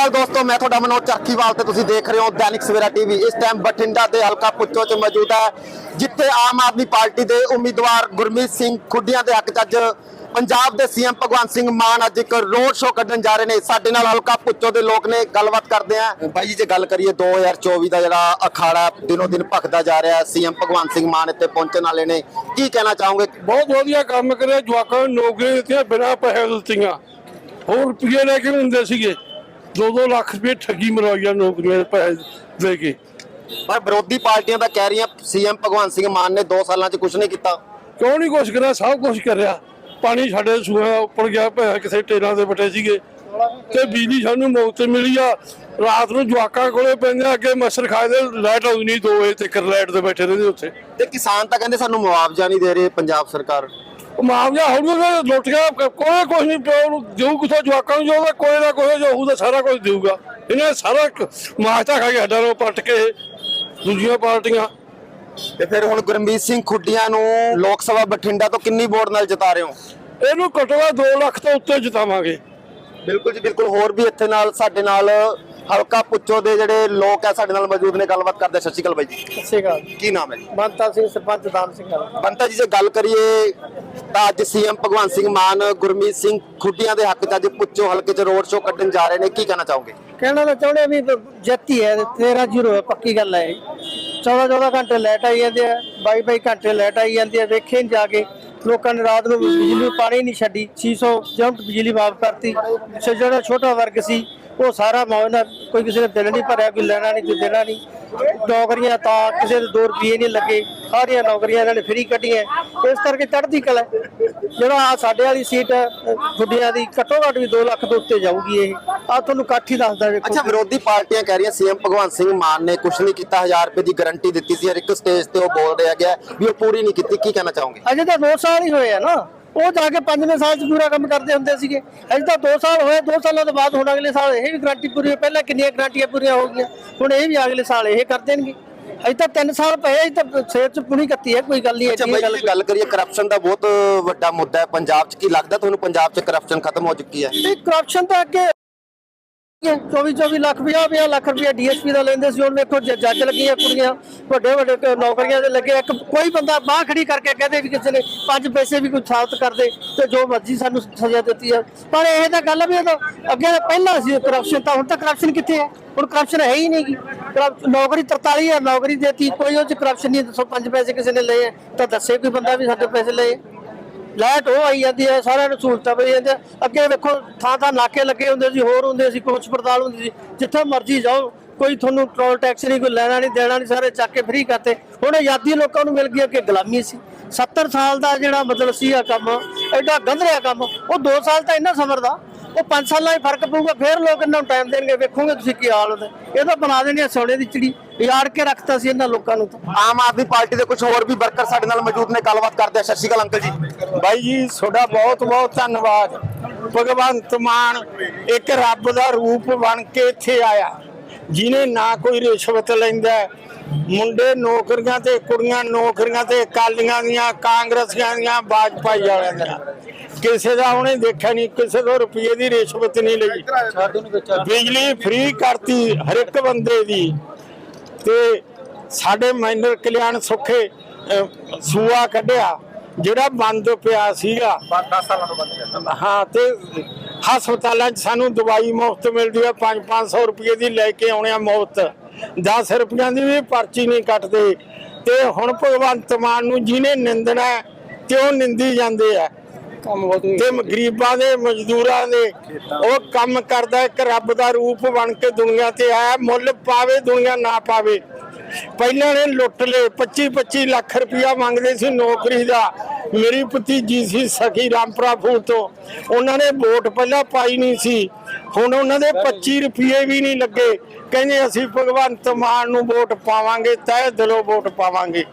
ਅਕਾਲ ਦੋਸਤੋ ਮੈਂ ਤੁਹਾਡਾ ਮਨੋਜ ਚਰਖੀਵਾਲ ਤੇ ਤੁਸੀਂ ਦੇਖ ਰਹੇ ਹੋ ਦੈਨਿਕ ਸਵੇਰਾ ਟੀਵੀ। ਇਸ ਟਾਈਮ ਬਠਿੰਡਾ ਦੇ ਹਲਕਾ ਪੁੱਚੋ 'ਚ ਮੌਜੂਦ ਹੈ ਜਿੱਥੇ ਆਮ ਆਦਮੀ ਪਾਰਟੀ ਦੇ ਉਮੀਦਵਾਰ ਗੁਰਮੀਤ ਸਿੰਘ ਖੁੱਡੀਆਂ ਦੇ ਹੱਕ 'ਚ ਅੱਜ ਪੰਜਾਬ ਦੇ ਸੀਐਮ ਭਗਵੰਤ ਸਿੰਘ ਮਾਨ ਅੱਜ ਇੱਕ ਰੋਡ ਸ਼ੋਅ ਕੱਢਣ ਜਾ ਰਹੇ ਨੇ। ਸਾਡੇ ਨਾਲ ਹਲਕਾ ਪੁੱਚੋ ਦੇ ਲੋਕ ਨੇ ਗੱਲਬਾਤ ਕਰਦੇ ਆ ਬਾਈ ਜੀ ਜੇ ਗੱਲ ਕਰੀਏ 2024 ਦਾ ਜਿਹੜਾ ਅਖਾੜਾ ਦਿਨੋ ਦਿਨ ਭਖਦਾ ਜਾ ਰਿਹਾ ਸੀਐਮ ਭਗਵੰਤ ਸਿੰਘ ਮਾਨ ਇੱਥੇ ਪਹੁੰਚਣ ਵਾਲੇ ਨੇ। ਕੀ ਕਹਿਣਾ ਚਾਹੋਗੇ? ਬਹੁਤ ਵਧੀਆ ਕੰਮ ਕਰਿਆ ਜਵਾਕਾਂ ਨੂੰ ਨੌਕਰੀ ਦਿੱਤੀਆਂ ਬਿਨਾਂ ਪੈਸੇ ਦਿੱਤੀਆਂ। ਹੋਰ ਰੁਪਏ ਲੈ ਕੇ ਹੁੰਦੇ ਸੀਗੇ। 2-2 ਲੱਖ ਰੁਪਏ ਠੱਗੀ ਮਰਵਾਈਆਂ ਨੌਕਰੀਆਂ ਦੇ ਪੈਸੇ ਦੇ ਕੇ। ਪਰ ਵਿਰੋਧੀ ਪਾਰਟੀਆਂ ਤਾਂ ਕਹਿ ਰਹੀਆਂ ਸੀਐਮ ਭਗਵੰਤ ਸਿੰਘ ਮਾਨ ਨੇ 2 ਸਾਲਾਂ 'ਚ ਕੁਝ ਨਹੀਂ ਕੀਤਾ। ਕਿਉਂ ਨਹੀਂ ਕੁਛ ਕਰਿਆ? ਸਭ ਕੁਛ ਕਰਿਆ। ਪਾਣੀ ਸਾਡੇ ਸੂਆ ਉੱਪਰ ਗਿਆ ਪਿਆ ਕਿਸੇ ਟੇਰਾਂ ਦੇ ਬਟੇ ਸੀਗੇ। ਤੇ ਬਿਜਲੀ ਸਾਨੂੰ ਮੁਫਤ ਮਿਲੀ ਆ। ਰਾਤ ਨੂੰ ਜਵਾਕਾਂ ਕੋਲੇ ਪੈਂਦੇ ਅੱਗੇ ਮੱਛਰ ਖਾਏ ਦੇ ਲਾਈਟ ਆਉਂਦੀ ਨਹੀਂ 2 ਵਜੇ ਤੱਕ ਲਾਈਟ ਦੇ ਬੈਠੇ ਰਹਿੰਦੇ ਉੱਥੇ। ਤੇ ਕਿਸਾਨ ਤਾਂ ਕਹਿੰਦੇ ਸਾਨੂੰ ਮੁਆਵਜ਼ਾ ਨਹੀਂ ਦੇ ਰਹੇ ਪੰਜਾਬ ਸਰਕਾਰ। ਮੁਆਵਜ਼ਾ ਹੋਊਗਾ ਲੁੱਟ ਗਿਆ ਕੋਈ ਕੁਝ ਨਹੀਂ ਪਿਓ ਨੂੰ ਦੇਊ ਜਵਾਕਾਂ ਨੂੰ ਜੋ ਕੋਈ ਨਾ ਕੋਈ ਜੋ ਹੋਊਗਾ ਸਾਰਾ ਕੁਝ ਦੇਊਗਾ। ਇਹਨੇ ਸਾਰਾ ਮਾਸਤਾ ਖਾ ਕੇ ਹੱਡਾਂ ਨੂੰ ਪੱਟ ਕੇ ਦੂਜੀਆਂ ਪਾਰਟੀਆਂ। ਤੇ ਫਿਰ ਹੁਣ ਗੁਰਮੀਤ ਸਿੰਘ ਖੁੱਡੀਆਂ ਨੂੰ ਲੋਕ ਸਭਾ ਬਠਿੰਡਾ ਤੋਂ ਕਿੰਨੀ ਵੋਟ ਨਾਲ ਜਿਤਾ ਰਹੇ ਹੋ? ਇਹਨੂੰ ਘੱਟੋ ਘੱਟ 2 ਲੱਖ ਤੋਂ ਉੱਤੇ ਜਿਤਾਵਾਂਗੇ। ਬਿਲਕੁਲ ਜੀ ਬਿਲਕੁਲ। ਹੋਰ ਵੀ ਇੱਥੇ ਨਾਲ ਸਾਡੇ ਨਾਲ ਹਲਕਾ ਪੁੱਚੋ ਦੇ ਜਿਹੜੇ ਲੋਕ ਆ ਸਾਡੇ ਨਾਲ ਮੌਜੂਦ ਨੇ ਗੱਲਬਾਤ ਕਰਦੇ। ਸਤਿ ਸ਼੍ਰੀ ਅਕਾਲ ਬਾਈ ਜੀ। ਸ਼੍ਰੀ ਅਕਾਲ। ਕੀ ਨਾਮ ਹੈ ਜੀ? ਬੰਤਾ ਸਿੰਘ ਸਰਪੰਚ ਦਾਮ ਸਿੰਘ ਵਾਲਾ। ਬੰਤਾ ਜੀ ਜੇ ਗੱਲ ਕਰੀਏ ਤਾਂ ਅੱਜ ਸੀਐਮ ਭਗਵੰਤ ਸਿੰਘ ਮਾਨ ਗੁਰਮੀਤ ਸਿੰਘ ਖੁੱਡੀਆਂ ਦੇ ਹੱਕ 'ਚ ਅੱਜ ਪੁੱਚੋ ਹਲਕੇ 'ਚ ਰੋਡ ਸ਼ੋਅ ਕੱਢਣ ਜਾ ਰਹੇ ਨੇ ਕੀ ਕਹਿਣਾ ਚਾਹੋਗੇ? ਕਹਿਣਾ ਤਾਂ ਚਾਹੁੰਦੇ ਵੀ ਜੱਤੀ ਹੈ 13 ਜ਼ੀਰੋ ਹੈ ਪੱਕੀ ਗੱਲ ਹੈ। 14 14 ਘੰਟੇ ਲਾਈਟ ਆਈ ਜਾਂਦੀ ਹੈ 22 22 ਘੰਟੇ ਲਾਈਟ ਆਈ ਜਾਂਦੀ ਹੈ ਵੇਖੇ ਜਾ ਕੇ। ਲੋਕਾਂ ਨੇ ਰਾਤ ਨੂੰ ਬਿਜਲੀ ਪਾਣੀ ਨਹੀਂ ਛੱਡੀ 600 ਯੂਨਿਟ ਬਿਜਲੀ ਮਾਫ ਕਰਤੀ। ਜਿਹੜਾ ਛੋਟਾ ਵਰਗ ਸੀ ਉਹ ਸਾਰਾ ਮੌਜਨਾ ਕੋਈ ਕਿਸੇ ਨੇ ਬਿੱਲ ਨਹੀਂ ਭਰਿਆ ਕੋਈ ਲੈਣਾ ਨਹੀਂ ਕੋਈ ਦੇਣਾ ਨਹੀਂ। ਨੌਕਰੀਆਂ ਤਾਂ ਕਿਸੇ ਦੇ 2 ਰੁਪਏ ਨਹੀਂ ਲੱਗੇ। ਸਾਰੀਆਂ ਨੌਕਰੀਆਂ ਇਹਨਾਂ ਨੇ ਫ੍ਰੀ ਕੱਢੀਆਂ। ਇਸ ਕਰਕੇ ਚੜ੍ਹਦੀ ਕਲਾ। ਜਿਹੜਾ ਆ ਸਾਡੇ ਵਾਲੀ ਸੀਟ ਗੁੱਡੀਆਂ ਦੀ ਘੱਟੋ ਘੱਟ ਵੀ 2 ਲੱਖ ਤੋਂ ਉੱਤੇ ਜਾਊਗੀ ਇਹ। ਆ ਤੁਹਾਨੂੰ ਇਕੱਠ ਹੀ ਦੱਸਦਾ ਵੇਖੋ। ਅੱਛਾ ਵਿਰੋਧੀ ਪਾਰਟੀਆਂ ਕਹਿ ਰਹੀਆਂ ਸੀਐਮ ਭਗਵੰਤ ਸਿੰਘ ਮਾਨ ਨੇ ਕੁਝ ਨਹੀਂ ਕੀਤਾ 1000 ਰੁਪਏ ਦੀ ਗਾਰੰਟੀ ਦਿੱਤੀ ਸੀ। ਹਰ ਇੱਕ ਸਟੇਜ ਤੇ ਉਹ ਬੋਲ ਰਿਹਾ ਗਿਆ ਵੀ ਉਹ ਪੂਰੀ ਨਹੀਂ ਕੀਤੀ। ਕੀ ਕਹਿਣਾ ਚਾਹੋਗੇ? ਅਜੇ ਤਾਂ 2 ਸਾਲ ਹੀ ਹੋਏ ਆ ਨਾ। ਉਹ ਜਾ ਕੇ ਪੰਜਵੇਂ ਸਾਲ ਚ ਪੂਰਾ ਕੰਮ ਕਰਦੇ ਹੁੰਦੇ ਸੀਗੇ। ਅਜੇ ਤਾਂ 2 ਸਾਲ ਹੋਏ 2 ਸਾਲਾਂ ਤੋਂ ਬਾਅਦ ਹੁਣ ਅਗਲੇ ਸਾਲ ਇਹ ਵੀ ਗਾਰੰਟੀ ਪੂਰੀ ਪਹਿਲਾਂ ਕਿੰਨੀਆਂ ਗਾਰੰਟੀਆਂ ਪੂਰੀਆਂ ਹੋ ਗਈਆਂ ਹੁਣ ਇਹ ਵੀ ਅਗਲੇ ਸਾਲ ਇਹ ਕਰ ਦੇਣਗੇ। ਅਜੇ ਤਾਂ 3 ਸਾਲ ਪਏ ਅਜੇ ਤਾਂ ਸਿਰ ਚ ਪੂਰੀ ਕੱਤੀ ਹੈ ਕੋਈ ਗੱਲ ਨਹੀਂ ਅੱਛਾ ਬਾਈ ਗੱਲ ਜੀ ਗੱਲ ਕਰੀਏ ਕਰਪਸ਼ਨ ਦਾ ਬਹੁਤ ਵੱਡਾ ਮੁੱਦਾ ਹੈ ਪੰਜਾਬ 'ਚ ਕੀ ਲੱਗਦਾ? ਤੁਹਾਨੂੰ ਪੰਜਾਬ 'ਚ ਕਰਪਸ਼ਨ ਖਤਮ ਹੋ ਚੁੱਕੀ ਹੈ। ਤੇ ਕਰਪਸ਼ਨ ਤਾਂ ਅੱਗੇ 24 24 ਲੱਖ 50 50 ਲੱਖ ਰੁਪਏ ਡੀਐਸਪੀ ਦਾ ਲੈਂਦੇ ਸੀ ਹੁਣ ਵੇਖੋ ਜੱਜ ਲੱਗੀਆਂ ਕੁੜੀਆਂ ਵੱਡੇ ਵੱਡੇ ਨੌਕਰੀਆਂ ਦੇ ਲੱਗੇ। ਇੱਕ ਕੋਈ ਬੰਦਾ ਬਾਹ ਖੜੀ ਕਰਕੇ ਕਹਦੇ ਵੀ ਕਿਸੇ ਨੇ ਪੰਜ ਪੈਸੇ ਵੀ ਕੋਈ ਸਾਬਤ ਕਰਦੇ ਤੇ ਜੋ ਮਰਜ਼ੀ ਸਾਨੂੰ ਸਜ਼ਾ ਦਿੱਤੀ ਆ ਪਰ ਇਹ ਤਾਂ ਗੱਲ ਵੀ ਇਹ ਅੱਗੇ ਤਾਂ ਪਹਿਲਾਂ ਸੀ ਕਰਪਸ਼ਨ ਤਾਂ ਹੁਣ ਤਾਂ ਕਰਪਸ਼ਨ ਕਿੱਥੇ ਹੈ ਹੁਣ ਕਰਪਸ਼ਨ ਹੈ ਹੀ ਨਹੀਂ ਗੀ। ਕਰਪ- ਨੌਕਰੀ 43000 ਨੌਕਰੀ ਦੇਤੀ ਕੋਈ ਉਹ ਚ ਕਰਪਸ਼ਨ ਨਹੀਂ ਦੱਸੋ ਪੰਜ ਪੈਸੇ ਕਿਸੇ ਨੇ ਲਏ ਆ, ਤਾਂ ਦੱਸੇ ਕੋਈ ਬੰਦਾ ਵੀ ਸਾਡੇ ਪੈਸੇ ਲਏ ਲਾਈਟ ਉਹ ਆਈ ਜਾਂਦੀ ਹੈ, ਸਾਰਿਆਂ ਨੂੰ ਸਹੂਲਤਾਂ ਮਿਲ ਜਾਂਦੀਆਂ। ਅੱਗੇ ਵੇਖੋ, ਥਾਂ ਥਾਂ ਨਾਕੇ ਲੱਗੇ ਹੁੰਦੇ ਸੀ, ਹੋਰ ਹੁੰਦੇ ਸੀ ਕੋਚ ਪੜਤਾਲ ਹੁੰਦੀ ਸੀ। ਜਿੱਥੇ ਮਰਜ਼ੀ ਜਾਓ, ਕੋਈ ਤੁਹਾਨੂੰ ਟੋਲ ਟੈਕਸ ਨਹੀਂ, ਕੋਈ ਲੈਣਾ ਨਹੀਂ, ਦੇਣਾ ਨਹੀਂ, ਸਾਰੇ ਚੱਕ ਕੇ ਫ੍ਰੀ ਕਰਤੇ। ਹੁਣ ਆਜ਼ਾਦੀ ਲੋਕਾਂ ਨੂੰ ਮਿਲ ਗਈ ਕਿ ਗੁਲਾਮੀ ਸੀ। 70 ਸਾਲ ਦਾ ਜਿਹੜਾ ਮਤਲਬ ਸੀ ਆ ਕੰਮ, ਐਡਾ ਗੰਧਰਿਆ ਕੰਮ, ਉਹ 2 ਸਾਲ ਤਾਂ ਇੰਨਾ ਸਮਰ ਦਾ ਉਹ 5 ਸਾਲਾਂ 'ਚ ਫ਼ਰਕ ਪਊਗਾ, ਫਿਰ ਲੋਕ ਇਹਨਾਂ ਨੂੰ ਟਾਈਮ ਦੇਣਗੇ, ਵੇਖੋਗੇ ਤੁਸੀਂ ਕੀ ਹਾਲ ਹੁੰਦਾ। ਇਹ ਤਾਂ ਬਣਾ ਦੇਣੀ ਆ ਸੋਨੇ ਦੀ ਚਿੜੀ। ਯਾਰ ਕੇ ਰੱਖਤਾ ਸੀ ਇਹਨਾਂ ਲੋਕਾਂ ਨੂੰ ਤਾਂ। ਆਮ ਆਦਮੀ ਪਾਰਟੀ ਦੇ ਕੁਝ ਹੋਰ ਵੀ ਵਰਕਰ ਸਾਡੇ ਨਾਲ ਮੌਜੂਦ ਨੇ ਗੱਲਬਾਤ ਕਰਦੇ ਆ। ਸਤਿ ਸ਼੍ਰੀ ਅਕਾਲ ਅੰਕਲ ਜੀ। ਬਾਈ ਜੀ ਤੁਹਾਡਾ ਬਹੁਤ ਬਹੁਤ ਧੰਨਵਾਦ। ਭਗਵੰਤ ਮਾਨ ਇੱਕ ਰੱਬ ਦਾ ਰੂਪ ਬਣ ਕੇ ਇੱਥੇ ਆਇਆ ਜਿਨੇ ਨਾ ਕੋਈ ਰਿਸ਼ਵਤ ਲੈਂਦਾ। ਮੁੰਡੇ ਨੌਕਰੀਆਂ ਤੇ ਕੁੜੀਆਂ ਨੌਕਰੀਆਂ ਤੇ ਅਕਾਲੀਆਂ ਦੀਆਂ ਕਾਂਗਰਸੀਆਂ ਦੀਆਂ ਬਾਜਪਾਈ ਵਾਲਿਆਂ ਦੀਆਂ। ਕਿਸੇ ਦਾ ਉਹਨੇ ਦੇਖਿਆ ਨਹੀਂ ਕਿਸੇ ਤੋਂ ਰੁਪਏ ਦੀ ਰਿਸ਼ਵਤ ਨਹੀਂ ਲਈ। ਬਿਜਲੀ ਫ੍ਰੀ ਕਰਤੀ ਹਰ ਇੱਕ ਬੰਦੇ ਦੀ। ਤੇ ਸਾਡੇ ਮਾਈਨਰ ਕਲਿਆਣ ਸੁੱਖੇ ਸੂਆ ਕੱਢਿਆ ਜਿਹੜਾ ਬੰਦ ਪਿਆ ਸੀਗਾ। 10 ਸਾਲਾਂ ਤੋਂ ਬੰਦ ਹਾਂ ਤੇ ਹਸਪਤਾਲਾਂ 'ਚ ਸਾਨੂੰ ਦਵਾਈ ਮੁਫਤ ਮਿਲਦੀ ਹੈ 5-500 ਰੁਪਏ ਦੀ ਲੈ ਕੇ ਆਉਣੇ ਆ ਮੁਫਤ। 10 ਰੁਪਈਆਂ ਦੀ ਵੀ ਪਰਚੀ ਨਹੀਂ ਕੱਟਦੇ। ਤੇ ਹੁਣ ਭਗਵੰਤ ਮਾਨ ਨੂੰ ਜਿਹਨੇ ਨਿੰਦਣਾ ਤੇ ਉਹ ਨਿੰਦੀ ਜਾਂਦੇ ਆ। ਕੰਮ ਬਹੁਤ ਤੇ ਗਰੀਬਾਂ ਦੇ, ਮਜ਼ਦੂਰਾਂ ਦੇ, ਉਹ ਕੰਮ ਕਰਦਾ ਇੱਕ ਰੱਬ ਦਾ ਰੂਪ ਬਣ ਕੇ ਦੁਨੀਆ ਤੇ ਆਇਆ। ਮੁੱਲ ਪਾਵੇ, ਦੁਨੀਆ ਨਾ ਪਾਵੇ। ਪਹਿਲਾਂ ਨੇ ਲੁੱਟ ਲਏ। 25 25 ਲੱਖ ਰੁਪਇਆ ਮੰਗਦੇ ਸੀ ਨੌਕਰੀ ਦਾ। ਮੇਰੀ ਭਤੀਜੀ ਸੀ ਸਖੀ ਰਾਮਪੁਰਾ ਫੂਲ ਤੋਂ। ਉਹਨਾਂ ਨੇ ਵੋਟ ਪਹਿਲਾਂ ਪਾਈ ਨਹੀਂ ਸੀ। ਹੁਣ ਉਹਨਾਂ ਦੇ 25 ਰੁਪਏ ਵੀ ਨਹੀਂ ਲੱਗੇ। ਕਹਿੰਦੇ ਅਸੀਂ ਭਗਵੰਤ ਮਾਨ ਨੂੰ ਵੋਟ ਪਾਵਾਂਗੇ, ਤਹਿ ਦਿਲੋਂ ਵੋਟ ਪਾਵਾਂਗੇ।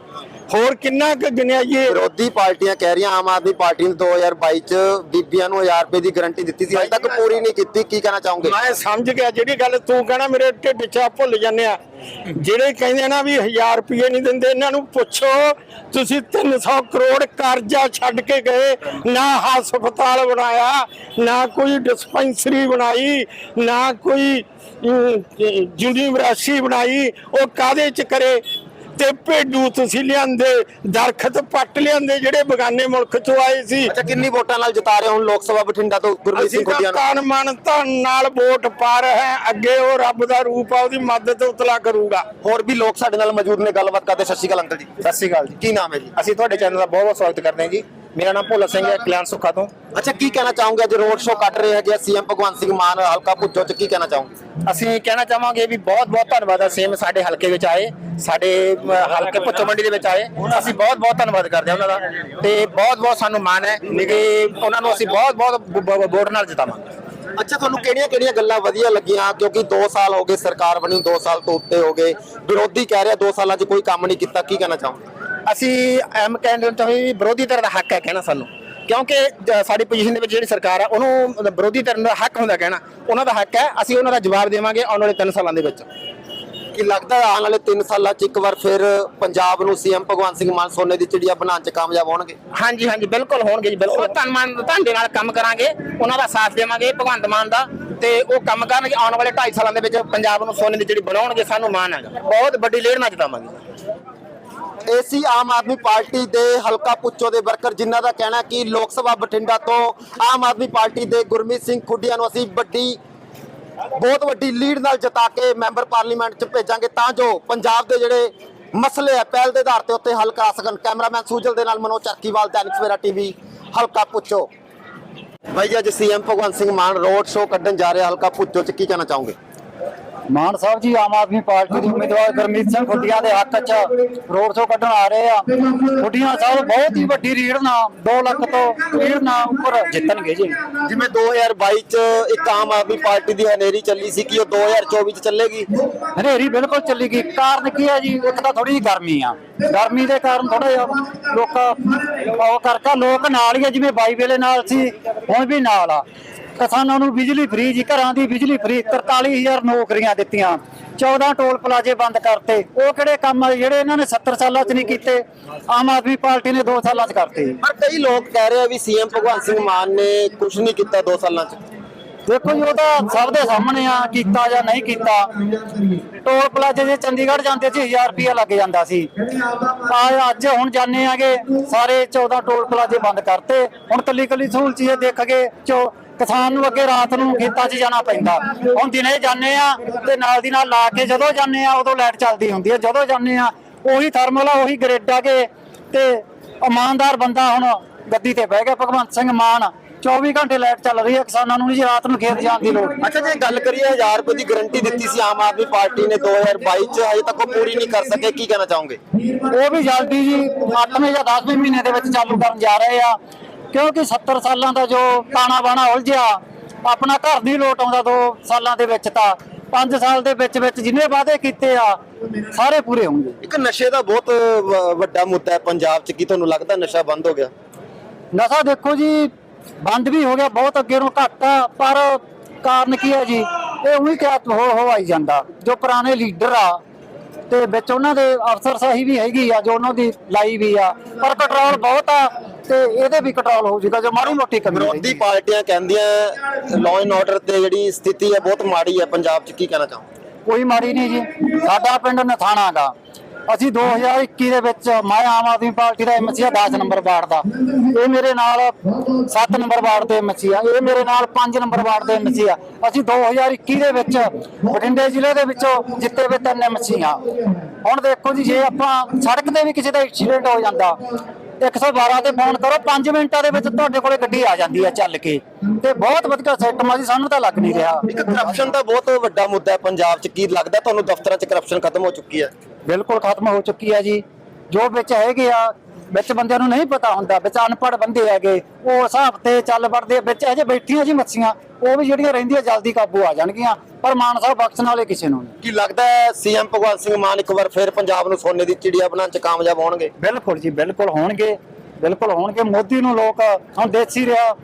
ਹੋਰ ਕਿੰਨਾ ਕੁ ਗਿਣਾਈਏ ਵਿਰੋਧੀ ਪਾਰਟੀਆਂ ਕਹਿ ਰਹੀਆਂ ਆਮ ਆਦਮੀ ਪਾਰਟੀ ਨੇ 2022 ਚ ਬੀਬੀਆਂ ਨੂੰ 1000 ਰੁਪਏ ਦੀ ਗਾਰੰਟੀ ਦਿੱਤੀ ਸੀ ਅਜੇ ਤੱਕ ਪੂਰੀ ਨਹੀਂ ਕੀਤੀ ਕੀ ਕਹਿਣਾ ਚਾਹੋਗੇ? ਮੈਂ ਸਮਝ ਗਿਆ ਜਿਹੜੀ ਗੱਲ ਤੂੰ ਕਹਿਣਾ ਮੇਰੇ ਢਿੱਡ 'ਚ ਆ ਭੁੱਲ ਜਾਂਦੇ ਆ। ਜਿਹੜੇ ਕਹਿੰਦੇ ਨਾ ਵੀ 1000 ਰੁਪਏ ਨਹੀਂ ਦਿੰਦੇ ਇਹਨਾਂ ਨੂੰ ਪੁੱਛੋ ਤੁਸੀਂ 300 ਕਰੋੜ ਕਰਜ਼ਾ ਛੱਡ ਕੇ ਗਏ ਨਾ ਹਸਪਤਾਲ ਬਣਾਇਆ ਨਾ ਕੋਈ ਡਿਸਪੈਂਸਰੀ ਬਣਾਈ ਨਾ ਕੋਈ ਯੂਨੀਵਰਸਿਟੀ ਬਣਾਈ ਉਹ ਕਾਦੇ ਚ ਕਰੇ? ਤੇ ਭੇਡੂ ਤੁਸੀਂ ਲਿਆਂਦੇ ਦਰਖਤ ਪੱਟ ਲਿਆਂਦੇ ਜਿਹੜੇ ਬਗਾਨੇ ਮੁਲਕ ਚੋਂ ਆਏ ਸੀ। ਅੱਛਾ ਕਿੰਨੀ ਵੋਟਾਂ ਨਾਲ ਜਿਤਾ ਰਹੇ ਹੁਣ ਲੋਕ ਸਭਾ ਬਠਿੰਡਾ ਤੋਂ ਗੁਰਮੀਤ ਸਿੰਘ ਖੁੱਡੀਆਂ ਨੂੰ। ਤਨ ਮਨ ਧਨ ਨਾਲ ਵੋਟ ਪਾ ਰਹੇ ਹਾਂ। ਅੱਗੇ ਉਹ ਰੱਬ ਦਾ ਰੂਪ ਆ ਉਹਦੀ ਮਦਦ ਉਤਲਾ ਕਰੂਗਾ। ਹੋਰ ਵੀ ਲੋਕ ਸਾਡੇ ਨਾਲ ਮੌਜੂਦ ਨੇ। ਗੱਲਬਾਤ ਕਰਦੇ ਸਤਿ ਸ਼੍ਰੀ ਅਕਾਲ ਅੰਕਲ ਜੀ। ਸਤਿ ਸ਼੍ਰੀ ਅਕਾਲ ਜੀ। ਕੀ ਨਾਮ ਹੈ ਜੀ? ਅਸੀਂ ਤੁਹਾਡੇ ਚੈਨਲ ਦਾ ਬਹੁਤ ਬਹੁਤ ਸਵਾਗਤ ਕਰਦੇ ਹਾਂ ਜੀ। ਮੇਰਾ ਨਾਮ ਭੋਲਾ ਸਿੰਘ ਹੈ ਕਲਿਆਣ ਸੁੱਖਾ ਤੋਂ। ਅੱਛਾ ਕੀ ਕਹਿਣਾ ਚਾਹੋਗੇ? ਅੱਜ ਰੋਡ ਸ਼ੋਅ ਕੱਟ ਰਹੇ ਹੈਗੇ ਸੀਐਮ ਭਗਵੰਤ ਸਿੰਘ ਮਾਨ ਹਲਕਾ ਪੁੱਛੋ ਚ ਕੀ ਕਹਿਣਾ ਚਾਹੋਗੇ? ਅਸੀਂ ਕਹਿਣਾ ਚਾਹਾਂਗੇ ਵੀ ਬਹੁਤ ਬਹੁਤ ਧੰਨਵਾਦ ਹੈ ਸੇਮ ਸਾਡੇ ਹਲਕੇ ਵਿੱਚ ਆਏ ਸਾਡੇ ਹਲਕੇ ਪੁੱਛੋ ਮੰਡੀ ਦੇ ਵਿੱਚ ਆਏ। ਅਸੀਂ ਬਹੁਤ ਬਹੁਤ ਧੰਨਵਾਦ ਕਰਦੇ ਹਾਂ ਉਹਨਾਂ ਦਾ ਤੇ ਬਹੁਤ ਬਹੁਤ ਸਾਨੂੰ ਮਾਣ ਹੈ ਕਿ ਉਹਨਾਂ ਨੂੰ ਅਸੀਂ ਬਹੁਤ ਬਹੁਤ ਵੋਟ ਨਾਲ ਜਿਤਾਵਾਂਗੇ। ਅੱਛਾ ਤੁਹਾਨੂੰ ਕਿਹੜੀਆਂ ਕਿਹੜੀਆਂ ਗੱਲਾਂ ਵਧੀਆ ਲੱਗੀਆਂ? ਕਿਉਂਕਿ 2 ਸਾਲ ਹੋ ਗਏ ਸਰਕਾਰ ਬਣੀ 2 ਸਾਲ ਤੋਂ ਉੱਤੇ ਹੋ ਗਏ। ਵਿਰੋਧੀ ਕਹਿ ਰਿਹਾ 2 ਸਾਲਾਂ 'ਚ ਕੋਈ ਕੰਮ ਨਹੀਂ ਕੀਤਾ ਕੀ ਕਹਿਣਾ ਚਾਹੋਗੇ? ਅਸੀਂ ਐਮ ਕਹਿੰਦੇ ਚਾਹੀਏ ਵੀ ਵਿਰੋਧੀ ਧਿਰ ਦਾ ਹੱਕ ਹੈ ਕਹਿਣਾ ਸਾਨੂੰ। ਕਿਉਂਕਿ ਸਾਡੀ ਪੋਜੀਸ਼ਨ ਦੇ ਵਿੱਚ ਜਿਹੜੀ ਸਰਕਾਰ ਹੈ ਉਹਨੂੰ ਵਿਰੋਧੀ ਧਿਰ ਦਾ ਹੱਕ ਹੁੰਦਾ ਕਹਿਣਾ। ਉਹਨਾਂ ਦਾ ਹੱਕ ਹੈ ਅਸੀਂ ਉਹਨਾਂ ਦਾ ਜਵਾਬ ਦੇਵਾਂਗੇ ਆਉਣ ਵਾਲੇ 3 ਸਾਲਾਂ ਦੇ ਵਿੱਚ। ਕੀ ਲੱਗਦਾ ਹੈ ਆਉਣ ਵਾਲੇ 3 ਸਾਲਾਂ 'ਚ ਇੱਕ ਵਾਰ ਫਿਰ ਪੰਜਾਬ ਨੂੰ ਸੀਐਮ ਭਗਵੰਤ ਸਿੰਘ ਮਾਨ ਸੋਨੇ ਦੀ ਚਿੜੀਆ ਬਣਾਉਣ 'ਚ ਕਾਮਯਾਬ ਹੋਣਗੇ? ਹਾਂਜੀ ਹਾਂਜੀ ਬਿਲਕੁਲ ਹੋਣਗੇ ਜੀ ਬਿਲਕੁਲ। ਧੰਨਵਾਦ ਧੰਦੇ ਨਾਲ ਕੰਮ ਕਰਾਂਗੇ ਉਹਨਾਂ ਦਾ ਸਾਥ ਦੇਵਾਂਗੇ ਭਗਵੰਤ ਮਾਨ ਦਾ ਤੇ ਉਹ ਕੰਮ ਕਰਨਗੇ ਆਉਣ ਵਾਲੇ 2.5 ਸਾਲਾਂ ਦੇ ਵਿੱਚ ਪੰਜਾਬ ਨੂੰ ਸੋਨੇ ਦੀ ਜਿਹੜੀ ਬਣਾਉਣਗੇ ਸਾਨੂੰ ਮਾਣ ਹੈਗਾ। ਬਹੁਤ ਵੱਡੀ ਲੇਰ ਨਾਲ ਜਿਤਾਵਾਂਗੇ। ਏਸੀ ਆਮ ਆਦਮੀ ਪਾਰਟੀ ਦੇ ਹਲਕਾ ਪੁੱਚੋ ਦੇ ਵਰਕਰ ਜਿਨ੍ਹਾਂ ਦਾ ਕਹਿਣਾ ਕਿ ਲੋਕ ਸਭਾ ਬਠਿੰਡਾ ਤੋਂ ਆਮ ਆਦਮੀ ਪਾਰਟੀ ਦੇ ਗੁਰਮੀਤ ਸਿੰਘ ਖੁੱਡੀਆਂ ਨੂੰ ਅਸੀਂ ਵੱਡੀ, ਬਹੁਤ ਵੱਡੀ ਲੀਡ ਨਾਲ ਜਿਤਾ ਕੇ ਮੈਂਬਰ ਪਾਰਲੀਮੈਂਟ 'ਚ ਭੇਜਾਂਗੇ ਤਾਂ ਜੋ ਪੰਜਾਬ ਦੇ ਜਿਹੜੇ ਮਸਲੇ ਆ, ਪਹਿਲ ਦੇ ਆਧਾਰ ਤੇ ਉੱਤੇ ਹੱਲ ਕਰਾ ਸਕਣ। ਕੈਮਰਾਮੈਨ ਸੂਜਲ ਦੇ ਨਾਲ ਮਨੋਜ ਚਰਕੀਵਾਲ ਦੈਨਿਕ ਸਵੇਰਾ ਟੀਵੀ, ਹਲਕਾ ਪੁੱਚੋ ਭਾਈ ਜੀ, ਅੱਜ CM Bhagwant Singh Mann road show ਕੱਢਣ ਜਾ ਰਿਹਾ, ਹਲਕਾ ਪੁੱਚੋ 'ਚ ਕੀ ਕਹਿਣਾ ਚਾਹੋਗੇ? ਮਾਨ ਸਾਹਿਬ ਜੀ ਆਮ ਆਦਮੀ ਪਾਰਟੀ ਦੇ ਉਮੀਦਵਾਰ ਗੁਰਮੀਤ ਸਿੰਘ ਖੁੱਡੀਆਂ ਦੇ ਹੱਕ 'ਚ ਰੋਡ ਸ਼ੋਅ ਕੱਢਣ ਆ ਰਹੇ ਆ। ਖੁੱਡੀਆਂ ਸਾਹਿਬ ਬਹੁਤ ਹੀ ਵੱਡੀ ਰੀੜ ਨਾਲ 2 ਲੱਖ ਤੋਂ ਰੀੜ ਨਾਲ ਉੱਪਰ ਜਿੱਤਣਗੇ ਜੀ। ਜਿਵੇਂ 2022 'ਚ ਇੱਕ ਆਮ ਆਦਮੀ ਪਾਰਟੀ ਦੀ ਹਨੇਰੀ ਚੱਲੀ ਸੀ ਕਿ ਉਹ 2024 'ਚ ਚੱਲੇਗੀ? ਹਨੇਰੀ ਬਿਲਕੁਲ ਚੱਲੀ ਗਈ। ਕਾਰਨ ਕੀ ਹੈ ਜੀ? ਇੱਕ ਤਾਂ ਥੋੜੀ ਜਿਹੀ ਗਰਮੀ ਆ। ਗਰਮੀ ਦੇ ਕਾਰਨ ਥੋੜਾ ਜਿਹਾ ਲੋਕ ਉਹ ਕਰਕੇ ਲੋਕ ਨਾਲ ਹੀ ਜਿਵੇਂ ਬਾਈ ਵੇਲੇ ਨਾਲ ਸੀ ਹੁਣ ਵੀ ਨਾਲ ਆ। ਕਿਸਾਨਾਂ ਨੂੰ ਬਿਜਲੀ ਫ੍ਰੀ ਜੀ ਘਰਾਂ ਦੀ ਬਿਜਲੀ ਫ੍ਰੀ 43000 ਨੌਕਰੀਆਂ ਦਿੱਤੀਆਂ। 14 ਟੋਲ ਪਲਾਜ਼ੇ ਬੰਦ ਕਰਤੇ। ਉਹ ਕਿਹੜੇ ਕੰਮ ਆ? ਜਿਹੜੇ ਇਹਨਾਂ ਨੇ 70 ਸਾਲਾਂ 'ਚ ਨਹੀਂ ਕੀਤੇ ਆਮ ਆਦਮੀ ਪਾਰਟੀ ਨੇ 2 ਸਾਲਾਂ 'ਚ ਕਰਤੇ। ਪਰ ਕਈ ਲੋਕ ਕਹਿ ਰਹੇ ਆ ਵੀ ਸੀਐਮ ਭਗਵੰਤ ਸਿੰਘ ਮਾਨ ਨੇ ਕੁਝ ਨਹੀਂ ਕੀਤਾ 2 ਸਾਲਾਂ 'ਚ। ਦੇਖੋ ਜੀ ਉਹ ਤਾਂ ਸਭ ਦੇ ਸਾਹਮਣੇ ਆ ਕੀਤਾ ਜਾਂ ਨਹੀਂ ਕੀਤਾ। ਟੋਲ ਪਲਾਜ਼ੇ ਜੇ ਚੰਡੀਗੜ੍ਹ ਜਾਂਦੇ ਸੀ 1000 ਰੁਪਇਆ ਲੱਗ ਜਾਂਦਾ ਸੀ। ਆ ਅੱਜ ਹੁਣ ਜਾਣੇ ਆਗੇ ਸਾਰੇ 14 ਟੋਲ ਪਲਾਜ਼ੇ ਬੰਦ ਕਰਤੇ। ਹੁਣ ਕੱਲੀ ਕੱਲੀ ਸਹੂਲਤ ਇਹ ਦੇਖ ਕੇ ਚੋ ਕਿਸਾਨ ਨੂੰ ਅੱਗੇ ਰਾਤ ਨੂੰ ਖੇਤਾਂ 'ਚ ਜਾਣਾ ਪੈਂਦਾ। ਹੁਣ ਦਿਨੇ ਜਾਣੇ ਆ ਤੇ ਨਾਲ ਦੀ ਨਾਲ ਲਾ ਕੇ ਜਦੋਂ ਜਾਣੇ ਆ ਉਦੋਂ ਲਾਈਟ ਚੱਲਦੀ ਹੁੰਦੀ ਹੈ ਜਦੋਂ ਜਾਣੇ ਆ ਉਹੀ ਥਰਮਲ ਆ ਉਹੀ ਗ੍ਰਿਡ ਆ ਕੇ ਤੇ ਇਮਾਨਦਾਰ ਬੰਦਾ ਹੁਣ ਗੱਦੀ ਤੇ ਬਹਿ ਗਿਆ। ਭਗਵੰਤ ਸਿੰਘ ਮਾਨ 24 ਘੰਟੇ ਲਾਈਟ ਚੱਲ ਰਹੀ ਹੈ ਕਿਸਾਨਾਂ ਨੂੰ ਜੀ ਰਾਤ ਨੂੰ ਖੇਤ ਜਾਣ ਦੀ ਲੋੜ ਅੱਛਾ ਜੇ ਗੱਲ ਕਰੀਏ 1000 ਰੁਪਏ ਦੀ ਗਾਰੰਟੀ ਦਿੱਤੀ ਸੀ ਆਮ ਆਦਮੀ ਪਾਰਟੀ ਨੇ 2022 'ਚ ਹਜੇ ਤੱਕ ਉਹ ਪੂਰੀ ਨਹੀਂ ਕਰ ਸਕੇ। ਕੀ ਕਹਿਣਾ ਚਾਹੋਗੇ? ਉਹ ਵੀ ਜਲਦੀ ਜੀ 8ਵੇਂ ਜਾਂ 10ਵੇਂ ਮਹੀਨੇ ਦੇ ਵਿੱਚ ਚਾਲੂ ਕਰਨ ਜਾ ਰਹੇ ਆ। ਕਿਉਂਕਿ 70 ਸਾਲਾਂ ਦਾ ਜੋ ਤਾਣਾ ਬਾਣਾ ਉਲਝਿਆ ਆਪਣਾ ਘਰ ਨਹੀਂ ਲੋਟ ਆਉਂਦਾ 2 ਸਾਲਾਂ ਦੇ ਵਿੱਚ ਤਾਂ। 5 ਸਾਲ ਦੇ ਵਿੱਚ ਵਿੱਚ ਜਿੰਨੇ ਵਾਅਦੇ ਕੀਤੇ ਆ ਸਾਰੇ ਪੂਰੇ ਹੋਣਗੇ। ਇੱਕ ਨਸ਼ੇ ਦਾ ਬਹੁਤ ਵੱਡਾ ਮੁੱਦਾ ਹੈ ਪੰਜਾਬ 'ਚ। ਕੀ ਤੁਹਾਨੂੰ ਲੱਗਦਾ ਨਸ਼ਾ ਬੰਦ ਹੋ ਗਿਆ? ਨਸ਼ਾ ਦੇਖੋ ਜੀ ਬੰਦ ਵੀ ਹੋ ਗਿਆ ਬਹੁਤ ਅੱਗੇ ਨੂੰ ਘੱਟ ਆ ਪਰ ਕਾਰਨ ਕੀ ਹੈ ਜੀ? ਇਹ ਉਹੀ ਕਿਆ ਹੋ ਹੋ ਆਈ ਜਾਂਦਾ ਜੋ ਪੁਰਾਣੇ ਲੀਡਰ ਆ ਤੇ ਵਿੱਚ ਉਹਨਾਂ ਦੇ ਅਫਸਰਸ਼ਾਹੀ ਵੀ ਹੈਗੀ ਆ ਜੋ ਉਹਨਾਂ ਦੀ ਲਾਈ ਵੀ ਆ। ਪਰ ਕੰਟਰੋਲ ਬਹੁਤ ਆ ਤੇ ਇਹਦੇ ਵੀ ਕੰਟਰੋਲ ਹੋ ਜਾਊਗਾ ਜੋ ਮਾੜੀ ਮੋਟੀ ਕਮੀ ਵਿਰੋਧੀ। ਪਾਰਟੀਆਂ ਕਹਿੰਦੀਆਂ ਲਾਅ ਐਂਡ ਆਰਡਰ ਤੇ ਜਿਹੜੀ ਸਥਿਤੀ ਹੈ ਬਹੁਤ ਮਾੜੀ ਹੈ ਪੰਜਾਬ 'ਚ ਕੀ ਕਹਿਣਾ ਚਾਹੋ ਕੋਈ ਮਾੜੀ ਨਹੀਂ ਜੀ। ਸਾਡਾ ਪਿੰਡ ਨਥਾਣਾ ਗਾ। ਅਸੀਂ 2021 ਦੇ ਵਿੱਚ ਮੈਂ ਆਮ ਆਦਮੀ ਪਾਰਟੀ ਦਾ ਐਮਸੀ ਆ 10 ਨੰਬਰ ਵਾਰਡ ਦਾ। ਇਹ ਮੇਰੇ ਨਾਲ 7 ਨੰਬਰ ਵਾਰਡ ਦੇ ਐਮਸੀ ਆ। ਇਹ ਮੇਰੇ ਨਾਲ 5 ਨੰਬਰ ਵਾਰਡ ਦੇ ਐਮਸੀ ਆ। ਅਸੀਂ 2021 ਦੇ ਵਿੱਚ ਬਠਿੰਡੇ ਜ਼ਿਲ੍ਹੇ ਦੇ ਵਿੱਚੋਂ ਜਿੱਤੇ ਵੇ ਤਿੰਨ ਐਮਸੀ ਆ। ਹੁਣ ਦੇਖੋ ਜੀ ਜੇ ਆਪਾਂ ਸੜਕ ਤੇ ਵੀ ਕਿਸੇ ਦਾ ਐਕਸੀਡੈਂਟ ਹੋ ਜਾਂਦਾ 112 ਤੇ ਫੋਨ ਕਰੋ 5 ਮਿੰਟਾਂ ਦੇ ਵਿੱਚ ਤੁਹਾਡੇ ਕੋਲੇ ਗੱਡੀ ਆ ਜਾਂਦੀ ਆ ਚੱਲ ਕੇ। ਤੇ ਬਹੁਤ ਵਧੀਆ ਸਿਸਟਮ ਆ ਜੀ ਸਾਨੂੰ ਤਾਂ ਲੱਗ ਨਹੀਂ ਰਿਹਾ। ਇੱਕ ਕਰਪਸ਼ਨ ਦਾ ਬਹੁਤ ਵੱਡਾ ਮੁੱਦਾ ਹੈ ਪੰਜਾਬ 'ਚ। ਕੀ ਲੱਗਦਾ? ਤੁਹਾਨੂੰ ਦਫ਼ਤਰਾਂ 'ਚ ਕਰਪਸ਼ਨ ਖਤਮ ਹੋ ਚੁੱਕੀ ਹੈ। ਬਿਲਕੁਲ ਖਤਮ ਹੋ ਚੁੱਕੀ ਹੈ ਜੀ। ਜੋ ਵਿੱਚ ਹੈਗੇ ਆ ਵਿੱਚ ਬੰਦਿਆਂ ਨੂੰ ਨਹੀਂ ਪਤਾ ਹੁੰਦਾ ਵਿੱਚ ਅਨਪੜ੍ਹ ਬੰਦੇ ਹੈਗੇ ਉਹ ਹਿਸਾਬ ਤੇ ਚੱਲ ਵੜਦੇ ਵਿੱਚ ਅਜੇ ਬੈਠੀਆਂ ਜੀ ਮੱਛੀਆਂ ਉਹ ਵੀ ਜਿਹੜੀਆਂ ਰਹਿੰਦੀਆਂ ਜਲਦੀ ਕਾਬੂ ਆ ਜਾਣਗੀਆਂ ਪਰ ਮਾਨ ਸਾਹਿਬ ਬਖਸ਼ਣ ਵਾਲੇ ਕਿਸੇ ਨੂੰ ਨਹੀਂ। ਕੀ ਲੱਗਦਾ ਹੈ ਸੀਐਮ ਭਗਵੰਤ ਸਿੰਘ ਮਾਨ ਇੱਕ ਵਾਰ ਫਿਰ ਪੰਜਾਬ ਨੂੰ ਸੋਨੇ ਦੀ ਚਿੜੀਆ ਬਣਾਉਣ ਚ ਕਾਮਯਾਬ ਹੋਣਗੇ? ਬਿਲਕੁਲ ਜੀ ਬਿਲਕੁਲ ਹੋਣਗੇ ਬਿਲਕੁਲ ਹੋਣਗੇ। ਮੋਦੀ ਨੂੰ ਲੋਕ ਹੁਣ ਦੇਸੀ ਰਿਹਾ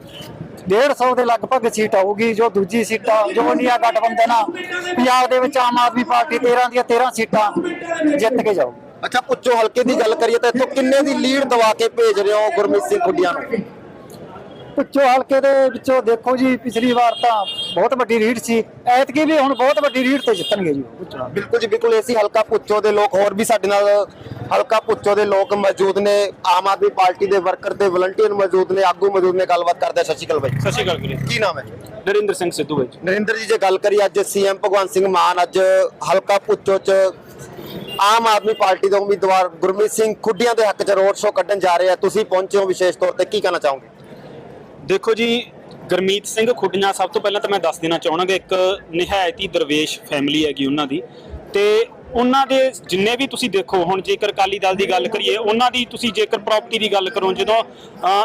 150 ਦੇ ਲਗਭਗ ਸੀਟ ਆਊਗੀ ਜੋ ਦੂਜੀ ਸੀਟਾਂ ਜੋ ਇੰਡੀਆ ਗਠਬੰਧਨ ਆ ਪੰਜਾਬ ਦੇ ਵਿੱਚ ਆਮ ਆਦਮੀ ਪਾਰਟੀ 13 ਦੀਆਂ 13 ਸੀਟਾਂ ਜਿੱਤ ਕੇ ਜਾਊ ਅੱਛਾ ਪੁੱਛੋ ਹਲਕੇ ਦੀ ਗੱਲ ਕਰੀਏ ਤਾਂ ਇੱਥੋਂ ਕਿੰਨੇ ਦੀ ਲੀਡ ਦਵਾ ਕੇ ਭੇਜ ਰਹੇ ਹੋ ਗੁਰਮੀਤ ਸਿੰਘ ਖੁੱਡੀਆਂ ਨੂੰ? ਪੁੱਛੋ ਹਲਕੇ ਦੇ ਵਿੱਚੋਂ ਦੇਖੋ ਜੀ ਪਿਛਲੀ ਵਾਰ ਤਾਂ ਬਹੁਤ ਵੱਡੀ ਰੀਡ ਸੀ। ਐਤਕੀ ਵੀ ਹੁਣ ਬਹੁਤ ਵੱਡੀ ਰੀਡ ਤੇ ਜਿੱਤਣਗੇ ਜੀ। ਬਿਲਕੁਲ ਜੀ ਬਿਲਕੁਲ ਏਸੀ ਹਲਕਾ ਪੁੱਛੋ ਦੇ ਲੋਕ ਹੋਰ ਵੀ ਸਾਡੇ ਨਾਲ ਹਲਕਾ ਪੁੱਛੋ ਦੇ ਲੋਕ ਮੌਜੂਦ ਨੇ। ਆਮ ਆਦਮੀ ਪਾਰਟੀ ਦੇ ਵਰਕਰ ਤੇ ਵਲੰਟੀਅਰ ਮੌਜੂਦ ਨੇ ਆਗੂ ਮੌਜੂਦ ਨੇ ਗੱਲਬਾਤ ਕਰਦੇ। ਸਤਿ ਸ਼੍ਰੀ ਅਕਾਲ ਬਾਈ। ਸਤਿ ਸ਼੍ਰੀ ਅਕਾਲ ਵੀਰੇ। ਕੀ ਨਾਮ ਹੈ? ਨਰਿੰਦਰ ਸਿੰਘ ਸਿੱਧੂ ਵਿੱਚ ਨਰਿੰਦਰ ਜੀ ਜੇ ਗੱਲ ਕਰੀਏ ਅੱਜ ਸੀਐਮ ਭਗਵੰਤ ਸਿੰਘ ਮਾਨ ਅੱਜ ਹਲਕਾ ਪੁੱਛੋ ਚ ਆਮ ਆਦਮੀ ਪਾਰਟੀ ਦੇ ਉਮੀਦਵਾਰ ਗੁਰਮੀਤ ਸਿੰਘ ਖੁੱਡੀਆਂ ਦੇ ਹੱਕ ਚ ਰੋਡ ਸ਼ੋਅ ਕੱਢਣ ਜਾ ਰਹੇ ਆ। ਤੁਸੀਂ ਪਹੁੰਚੇ ਹੋ ਵਿਸ਼ੇਸ਼ ਤੌਰ ਤੇ। ਕੀ ਕਹਿਣਾ ਚਾਹੋਗੇ? ਦੇਖੋ ਜੀ, ਗਰਮੀਤ ਸਿੰਘ ਖੁੱਡੀਆਂ, ਸਭ ਤੋਂ ਪਹਿਲਾਂ ਤਾਂ ਮੈਂ ਦੱਸ ਦੇਣਾ ਚਾਹਣਾਗਾ ਇੱਕ ਨਿਹਾਇਤੀ ਦਰਵੇਸ਼ ਫੈਮਿਲੀ ਹੈਗੀ ਉਹਨਾਂ ਦੀ। ਤੇ ਉਹਨਾਂ ਦੇ ਜਿੰਨੇ ਵੀ ਤੁਸੀਂ ਦੇਖੋ, ਹੁਣ ਜੇਕਰ ਅਕਾਲੀ ਦਲ ਦੀ ਗੱਲ ਕਰੀਏ, ਉਹਨਾਂ ਦੀ ਤੁਸੀਂ ਜੇਕਰ ਪ੍ਰਾਪਰਟੀ ਦੀ ਗੱਲ ਕਰੋ, ਜਦੋਂ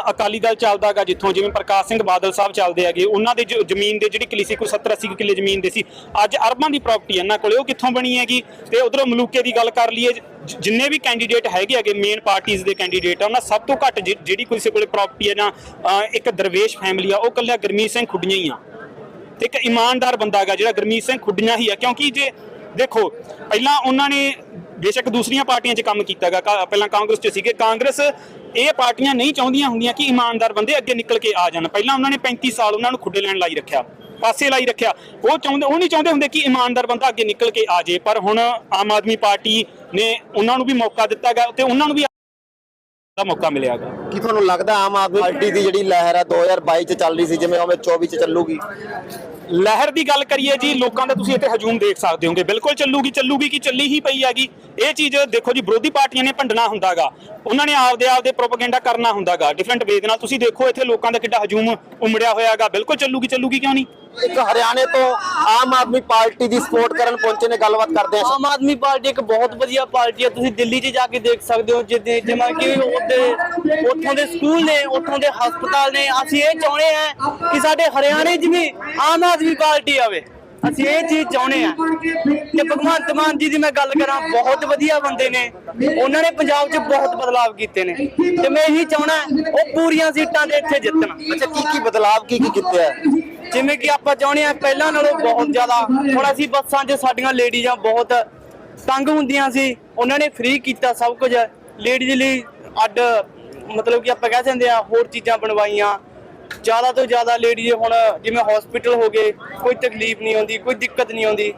ਅਕਾਲੀ ਦਲ ਚੱਲਦਾਗਾ ਜਿੱਥੋਂ, ਜਿਵੇਂ ਪ੍ਰਕਾਸ਼ ਸਿੰਘ ਬਾਦਲ ਸਾਹਿਬ ਚੱਲਦੇ ਹੈਗੇ, ਉਹਨਾਂ ਦੇ ਜ਼ਮੀਨ ਦੇ ਜਿਹੜੀ ਕਿਲੀ ਸੀ, ਕੋਈ 70 80 ਕਿੱਲੇ ਜ਼ਮੀਨ ਦੇ ਸੀ, ਅੱਜ ਅਰਬਾਂ ਦੀ ਪ੍ਰਾਪਰਟੀ ਇਹਨਾਂ ਕੋਲੇ, ਉਹ ਕਿੱਥੋਂ ਬਣੀ ਹੈਗੀ? ਤੇ ਉਧਰੋਂ ਮਲੂਕੇ ਦੀ ਗੱਲ ਕਰ ਲਈਏ ਜਿੰਨੇ ਵੀ ਕੈਂਡੀਡੇਟ ਹੈਗੇ ਹੈਗੇ ਮੇਨ ਪਾਰਟੀਆਂ ਦੇ ਕੈਂਡੀਡੇਟ ਆ, ਉਹਨਾਂ ਸਭ ਤੋਂ ਘੱਟ ਜਿ- ਜਿਹੜੀ ਕਿਸੇ ਕੋਲੇ ਪ੍ਰਾਪਰਟੀ ਹੈ ਨਾ ਇੱਕ ਦਰਵੇਸ਼ ਫੈਮਿਲੀ ਆ, ਉਹ ਕੱਲਾ ਗਰਮੀਤ ਸਿੰਘ ਖੁੱਡੀਆਂ ਹੀ ਆ। ਤੇ ਇੱਕ ਇਮਾਨਦਾਰ ਬੰਦਾ ਹੈਗਾ, ਜਿਹੜਾ ਗਰਮੀਤ ਸਿੰਘ ਖੁੱਡੀਆਂ ਹੀ ਆ, ਕਿਉਂਕਿ ਜੇ ਦੇਖੋ, ਪਹਿਲਾਂ ਉਹਨਾਂ ਨੇ ਬੇਸ਼ੱਕ ਦੂਸਰੀਆਂ ਪਾਰਟੀਆਂ 'ਚ ਕੰਮ ਕੀਤਾਗਾ ਪਹਿਲਾਂ ਕਾਂਗਰਸ 'ਚ ਸੀਗੇ। ਕਾਂਗਰਸ ਇਹ ਪਾਰਟੀਆਂ ਨਹੀਂ ਚਾਹੁੰਦੀਆਂ ਹੁੰਦੀਆਂ ਕਿ ਇਮਾਨਦਾਰ ਬੰਦੇ ਅੱਗੇ ਨਿਕਲ ਕੇ ਆ ਜਾਣ। ਪਹਿਲਾਂ ਉਹਨਾਂ ਨੇ 35 ਸਾਲ ਉਹਨਾਂ ਨੂੰ ਖੁੱਡੇ ਲੈਣ ਲਾਈ ਰੱਖਿਆ, ਪਾਸੇ ਲਾਈ ਰੱਖਿਆ। ਉਹ ਚਾਹੁੰਦੇ, ਉਹ ਨਹੀਂ ਚਾਹੁੰਦੇ ਹੁੰਦੇ ਕਿ ਇਮਾਨਦਾਰ ਬੰਦਾ ਅੱਗੇ ਨਿਕਲ ਕੇ ਆ ਜੇ, ਪਰ ਹੁਣ ਆਮ ਆਦਮੀ ਪਾਰਟੀ ਨੇ ਉਹਨਾਂ ਨੂੰ ਵੀ ਮੌਕਾ ਦਿੱਤਾ ਦਿੱਤਾਗਾ ਤੇ ਉਹਨਾਂ ਨੂੰ ਵੀ ਦਾ ਮੌਕਾ ਮਿਲਿਆਗਾ ਕੀ ਤੁਹਾਨੂੰ ਲੱਗਦਾ ਆਮ ਆਦਮੀ ਪਾਰਟੀ ਦੀ ਜਿਹੜੀ ਲਹਿਰ ਹੈ 2022 ਚ ਚੱਲ ਰਹੀ ਸੀ, ਜਿਵੇਂ ਉਵੇਂ 24 ਚ ਚੱਲੂਗੀ? ਲਹਿਰ ਦੀ ਗੱਲ ਕਰੀਏ ਜੀ, ਲੋਕਾਂ ਦਾ ਤੁਸੀਂ ਇੱਥੇ ਹਜੂਮ ਦੇਖ ਸਕਦੇ ਹੋਗੇ। ਬਿਲਕੁਲ ਚੱਲੂਗੀ ਚੱਲੂਗੀ ਕਿ ਚੱਲੀ ਹੀ ਪਈ ਹੈਗੀ। ਇਹ ਚੀਜ਼ ਦੇਖੋ ਜੀ, ਵਿਰੋਧੀ ਪਾਰਟੀਆਂ ਨੇ ਭੰਡਣਾ ਹੁੰਦਾਗਾ। ਉਹਨਾਂ ਨੇ ਆਪਦੇ ਆਪਦੇ ਪ੍ਰੋਪਾਗੈਂਡਾ ਕਰਨਾ ਹੁੰਦਾਗਾ। ਡਿਫਰੈਂਟ ਵੇ ਦੇ ਨਾਲ ਤੁਸੀਂ ਦੇਖੋ ਇੱਥੇ ਲੋਕਾਂ ਦਾ ਕਿੱਡਾ ਹਜੂਮ ਉਮੜਿਆ ਹੋਇਆਗਾ। ਬਿਲਕੁਲ ਚੱਲੂਗੀ ਚੱਲੂਗੀ ਕਿਉਂ ਨਹੀਂ? ਇੱਕ ਹਰਿਆਣੇ ਤੋਂ ਆਮ ਆਦਮੀ ਪਾਰਟੀ ਦੀ ਸਪੋਰਟ ਕਰਨ ਪਹੁੰਚੇ ਨੇ ਗੱਲਬਾਤ ਕਰਦੇ ਆ ਆਮ ਆਦਮੀ ਪਾਰਟੀ ਇੱਕ ਬਹੁਤ ਵਧੀਆ ਪਾਰਟੀ ਹੈ ਤੁਸੀਂ ਦਿੱਲੀ 'ਚ ਜਾ ਕੇ ਦੇਖ ਸਕਦੇ ਹੋ ਜਿੱਦੇ ਜਿਵੇਂ ਕਿ ਉੱਥੇ ਉੱਥੋਂ ਦੇ ਸਕੂਲ ਨੇ ਉੱਥੋਂ ਦੇ ਹਸਪਤਾਲ ਨੇ। ਅਸੀਂ ਇਹ ਚਾਹੁੰਦੇ ਆ ਕਿ ਸਾਡੇ ਹਰਿਆਣੇ 'ਚ ਵੀ ਆਮ ਆਦਮੀ ਪਾਰਟੀ ਆਵੇ। ਅਸੀਂ ਇਹ ਚੀਜ਼ ਚਾਹੁੰਦੇ ਆ ਤੇ ਭਗਵੰਤ ਮਾਨ ਜੀ ਦੀ ਮੈਂ ਗੱਲ ਕਰਾਂ ਬਹੁਤ ਵਧੀਆ ਬੰਦੇ ਨੇ। ਉਹਨਾਂ ਨੇ ਪੰਜਾਬ 'ਚ ਬਹੁਤ ਬਦਲਾਵ ਕੀਤੇ ਨੇ। ਤੇ ਮੈਂ ਇਹੀ ਚਾਹਣਾ ਉਹ ਪੂਰੀਆਂ ਸੀਟਾਂ ਤੇ ਇੱਥੇ ਜਿੱਤਣ। ਅੱਛਾ ਕੀ ਕੀ ਬਦਲਾਵ ਕੀ ਕੀ ਕੀਤੇ ਆ? ਜਿਵੇਂ ਕਿ ਆਪਾਂ ਚਾਹੁੰਦੇ ਆ ਪਹਿਲਾਂ ਨਾਲੋਂ ਬਹੁਤ ਜ਼ਿਆਦਾ ਹੁਣ ਅਸੀਂ ਬੱਸਾਂ 'ਚ ਸਾਡੀਆਂ ਲੇਡੀਜ਼ਾਂ ਬਹੁਤ ਤੰਗ ਹੁੰਦੀਆਂ ਸੀ ਉਹਨਾਂ ਨੇ ਫ੍ਰੀ ਕੀਤਾ ਸਭ ਕੁਝ। ਲੇਡੀਜ਼ ਲਈ ਅੱਡ ਮਤਲਬ ਕਿ ਆਪਾਂ ਕਹਿ ਸਕਦੇ ਆ ਹੋਰ ਚੀਜ਼ਾਂ ਬਣਵਾਈਆਂ। ਜ਼ਿਆਦਾ ਤੋਂ ਜ਼ਿਆਦਾ ਲੇਡੀਜ਼ ਹੁਣ ਜਿਵੇਂ ਹਸਪੀਟਲ ਹੋ ਗਏ ਕੋਈ ਤਕਲੀਫ ਨਹੀਂ ਆਉਂਦੀ ਕੋਈ ਦਿੱਕਤ ਨਹੀਂ ਆਉਂਦੀ।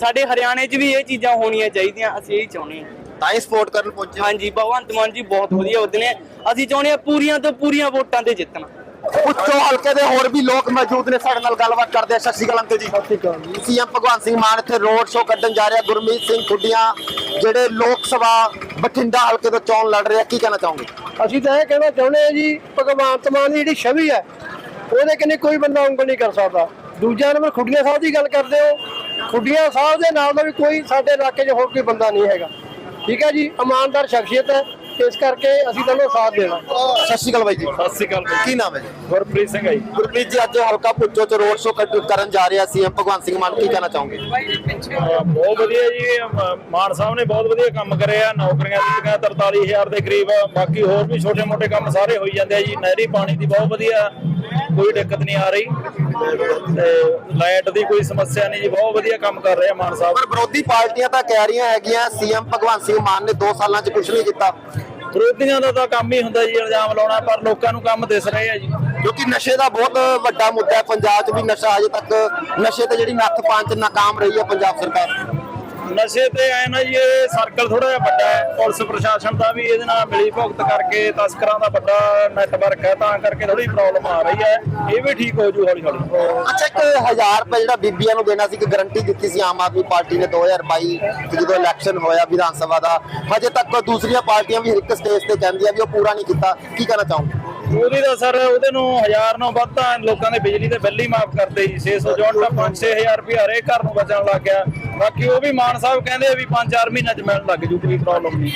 ਸਾਡੇ ਹਰਿਆਣੇ 'ਚ ਵੀ ਇਹ ਚੀਜ਼ਾਂ ਹੋਣੀਆਂ ਚਾਹੀਦੀਆਂ ਅਸੀਂ ਇਹ ਚਾਹੁੰਦੇ ਹਾਂ। ਤਾਂ ਹੀ ਸਪੋਰਟ ਕਰਨ ਪਹੁੰਚੇ। ਹਾਂਜੀ ਭਗਵੰਤ ਮਾਨ ਜੀ ਬਹੁਤ ਵਧੀਆ ਹੁੰਦੇ ਨੇ। ਅਸੀਂ ਚਾਹੁੰਦੇ ਆ ਪੂਰੀਆਂ ਤੋਂ ਪੂਰੀਆਂ ਵੋਟਾਂ ਤੇ ਜਿੱਤਣ। ਉੱਚੋ ਹਲਕੇ ਦੇ ਹੋਰ ਵੀ ਲੋਕ ਮੌਜੂਦ ਨੇ ਸਾਡੇ ਨਾਲ ਗੱਲਬਾਤ ਕਰਦੇ ਆ। ਸਤਿ ਸ਼੍ਰੀ ਅਕਾਲ ਅੰਕਲ ਜੀ। ਸੀਐਮ ਭਗਵੰਤ ਸਿੰਘ ਮਾਨ ਇੱਥੇ ਰੋਡ ਸ਼ੋਅ ਕੱਢਣ ਜਾ ਰਿਹਾ। ਗੁਰਮੀਤ ਸਿੰਘ ਖੁੱਡੀਆਂ ਜਿਹੜੇ ਲੋਕ ਸਭਾ ਬਠਿੰਡਾ ਹਲਕੇ ਤੋਂ ਚੋਣ ਲੜ ਰਹੇ ਆ ਕੀ ਕਹਿਣਾ ਚਾਹੋਗੇ? ਅਸੀਂ ਤਾਂ ਇਹ ਕਹਿਣਾ ਚਾਹੁੰਦੇ ਹਾਂ ਜੀ ਭਗਵੰਤ ਮਾਨ ਦੀ ਜਿਹੜੀ ਛਵੀ ਹੈ ਉਹਦੇ ਕਿੰਨੇ ਕੋਈ ਬੰਦਾ ਉਂਗਲ ਨਹੀਂ ਕਰ ਸਕਦਾ। ਦੂਜਾ ਨੰਬਰ ਖੁੱਡੀਆਂ ਸਾਹਿਬ ਦੀ ਗੱਲ ਕਰਦੇ ਹੋ। ਖੁੱਡੀਆਂ ਸਾਹਿਬ ਦੇ ਨਾਲ ਦਾ ਵੀ ਕੋਈ ਸਾਡੇ ਇਲਾਕੇ 'ਚ ਹੋਰ ਕੋਈ ਬੰਦਾ ਨਹੀਂ ਹੈਗਾ। ਠੀਕ ਹੈ ਜੀ ਇਮਾਨਦਾਰ ਸ਼ਖਸੀਅਤ ਹੈ। ਇਸ ਕਰਕੇ ਅਸੀਂ ਤੁਹਾਨੂੰ ਸਾਥ ਦੇਣਾ। ਸਤਿ ਸ਼੍ਰੀ ਅਕਾਲ ਬਾਈ ਜੀ। ਸਤਿ ਸ਼੍ਰੀ ਅਕਾਲ। ਕੀ ਨਾਮ ਹੈ ਜੀ? ਗੁਰਪ੍ਰੀਤ ਸਿੰਘ ਹੈ ਜੀ। ਗੁਰਪ੍ਰੀਤ ਜੀ ਅੱਜ ਹਲਕਾ ਪੁੱਛੋ ਚ ਰੋਡ ਸ਼ੋਅ ਕਰਨ ਜਾ ਰਿਹਾ ਸੀਐਮ ਭਗਵੰਤ ਸਿੰਘ ਮਾਨ ਕੀ ਕਹਿਣਾ ਚਾਹੋਗੇ? ਬਹੁਤ ਵਧੀਆ ਜੀ। ਮਾਨ ਸਾਹਿਬ ਨੇ ਬਹੁਤ ਵਧੀਆ ਕੰਮ ਕਰਿਆ। ਨੌਕਰੀਆਂ ਦਿੱਤੀਆਂ 43000 ਦੇ ਕਰੀਬ। ਬਾਕੀ ਹੋਰ ਵੀ ਛੋਟੇ ਮੋਟੇ ਕੰਮ ਸਾਰੇ ਹੋਈ ਜਾਂਦੇ ਆ ਜੀ। ਨਹਿਰੀ ਪਾਣੀ ਦੀ ਬਹੁਤ ਵਧੀਆ ਕੋਈ ਦਿੱਕਤ ਨਹੀਂ ਆ ਰਹੀ। ਤੇ ਲਾਈਟ ਦੀ ਕੋਈ ਸਮੱਸਿਆ ਨਹੀਂ ਜੀ ਬਹੁਤ ਵਧੀਆ ਕੰਮ ਕਰ ਰਹੇ ਆ ਮਾਨ ਸਾਹਿਬ। ਪਰ ਵਿਰੋਧੀ ਪਾਰਟੀਆਂ ਤਾਂ ਕਹਿ ਰਹੀਆਂ ਹੈਗੀਆਂ ਸੀਐਮ ਭਗਵੰਤ ਸਿੰਘ ਮਾਨ ਨੇ 2 ਸਾਲਾਂ 'ਚ ਕੁਝ ਨਹੀਂ ਕੀਤਾ। ਵਿਰੋਧੀਆਂ ਦਾ ਤਾਂ ਕੰਮ ਹੀ ਹੁੰਦਾ ਜੀ ਇਲਜ਼ਾਮ ਲਾਉਣਾ ਪਰ ਲੋਕਾਂ ਨੂੰ ਕੰਮ ਦਿਸ ਰਹੇ ਆ ਜੀ। ਕਿਉਂਕਿ ਨਸ਼ੇ ਦਾ ਬਹੁਤ ਵੱਡਾ ਮੁੱਦਾ ਹੈ ਪੰਜਾਬ 'ਚ ਵੀ ਨਸ਼ਾ ਅਜੇ ਤੱਕ ਨਸ਼ੇ ਤੇ ਜਿਹੜੀ ਨੱਥ ਪਾਉਣ 'ਚ ਨਾਕਾਮ ਰਹੀ ਹੈ ਪੰਜਾਬ ਸਰਕਾਰ। ਨਸ਼ੇ ਤੇ ਐ ਨਾ ਜੀ ਇਹ ਸਰਕਲ ਥੋੜਾ ਜਿਹਾ ਵੱਡਾ ਹੈ। ਪੁਲਿਸ ਪ੍ਰਸ਼ਾਸਨ ਦਾ ਵੀ ਇਹਦੇ ਨਾਲ ਮਿਲੀ ਭੁਗਤ ਕਰਕੇ ਤਸਕਰਾਂ ਦਾ ਵੱਡਾ ਨੈਟਵਰਕ ਹੈ ਤਾਂ ਕਰਕੇ ਥੋੜੀ ਪ੍ਰੋਬਲਮ ਆ ਰਹੀ ਹੈ। ਇਹ ਵੀ ਠੀਕ ਹੋ ਜੂ ਹੌਲੀ ਹੌਲੀ ਅੱਛਾ ਇੱਕ 1000 ਰੁਪਏ ਜਿਹੜਾ ਬੀਬੀਆਂ ਨੂੰ ਦੇਣਾ ਸੀ ਕਿ ਗਾਰੰਟੀ ਦਿੱਤੀ ਸੀ ਆਮ ਆਦਮੀ ਪਾਰਟੀ ਨੇ 2022 ਚ ਜਦੋਂ ਇਲੈਕਸ਼ਨ ਹੋਇਆ ਵਿਧਾਨ ਸਭਾ ਦਾ ਹਜੇ ਤੱਕ ਦੂਸਰੀਆਂ ਪਾਰਟੀਆਂ ਵੀ ਇੱਕ ਸਟੇਜ ਤੇ ਕਹਿੰਦੀਆਂ ਵੀ ਉਹ ਪੂਰਾ ਨਹੀਂ ਕੀਤਾ। ਕੀ ਕਹਿਣਾ ਚਾਹੋਗੇ? ਉਹਦੀ ਤਾਂ ਸਰ ਉਹਦੇ ਨੂੰ ਹਜ਼ਾਰ ਨੂੰ ਵੱਧ ਤਾਂ ਲੋਕਾਂ ਦੇ ਬਿਜਲੀ ਦੇ ਬਿੱਲ ਹੀ ਮਾਫ ਕਰਦੇ ਜੀ। 600 ਜੋਨ ਤਾਂ 5-6000 ਰੁਪਏ ਹਰੇਕ ਘਰ ਨੂੰ ਬਚਣ ਲੱਗ ਗਿਆ। ਬਾਕੀ ਉਹ ਵੀ ਮਾਨ ਸਾਹਿਬ ਕਹਿੰਦੇ ਵੀ 5-4 ਮਹੀਨਿਆਂ ਚ ਮਿਲਣ ਲੱਗ ਜੂ ਕੋਈ ਪ੍ਰੋਬਲਮ ਨਹੀਂ।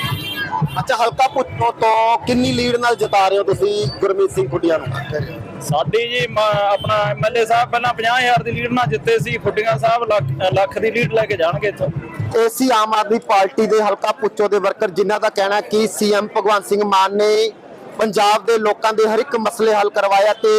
ਅੱਛਾ ਹਲਕਾ ਪੁੱਛੋ ਤੋਂ ਕਿੰਨੀ ਲੀਡ ਨਾਲ ਜਿਤਾ ਰਹੇ ਹੋ ਤੁਸੀਂ ਗੁਰਮੀਤ ਸਿੰਘ ਖੁੱਡੀਆਂ ਨੂੰ? ਸਾਡੀ ਜੀ ਮ- ਆਪਣਾ ਐਮਐਲਏ ਸਾਹਿਬ ਪਹਿਲਾਂ 50000 ਦੀ ਲੀਡ ਨਾਲ ਜਿੱਤੇ ਸੀ ਖੁੱਡੀਆਂ ਸਾਹਿਬ ਲੱਖ ਲੱਖ ਦੀ ਲੀਡ ਲੈ ਕੇ ਜਾਣਗੇ ਇੱਥੋਂ। ਏਸੀ ਆਮ ਆਦਮੀ ਪਾਰਟੀ ਦੇ ਹਲਕਾ ਪੁੱਚੋ ਦੇ ਵਰਕਰ ਜਿਨ੍ਹਾਂ ਦਾ ਕਹਿਣਾ ਹੈ ਕਿ ਸੀਐਮ ਭਗਵੰਤ ਸਿੰਘ ਮਾਨ ਨੇ ਪੰਜਾਬ ਦੇ ਲੋਕਾਂ ਦੇ ਹਰ ਇੱਕ ਮਸਲੇ ਹੱਲ ਕਰਵਾਇਆ ਤੇ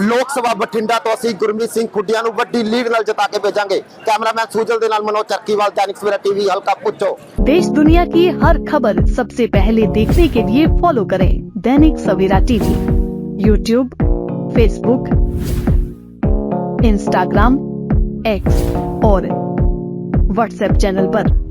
ਲੋਕ ਸਭਾ ਬਠਿੰਡਾ ਤੋਂ ਅਸੀਂ ਗੁਰਮੀਤ ਸਿੰਘ ਖੁੱਡੀਆਂ ਨੂੰ ਵੱਡੀ ਲੀਡ ਨਾਲ ਜਿਤਾ ਕੇ ਭੇਜਾਂਗੇ ਕੈਮਰਾਮੈਨ ਸੂਜਲ ਦੇ ਨਾਲ ਮਨੋਜ ਚੱਕੀਵਾਲ दैनिक सवेरा टीवी हल्का पुच्छो देश दुनिया की हर खबर सबसे पहले देखने के लिए फॉलो करें Dainik Savera TV YouTube Facebook Instagram X और व्हाट्सएप चैनल पर।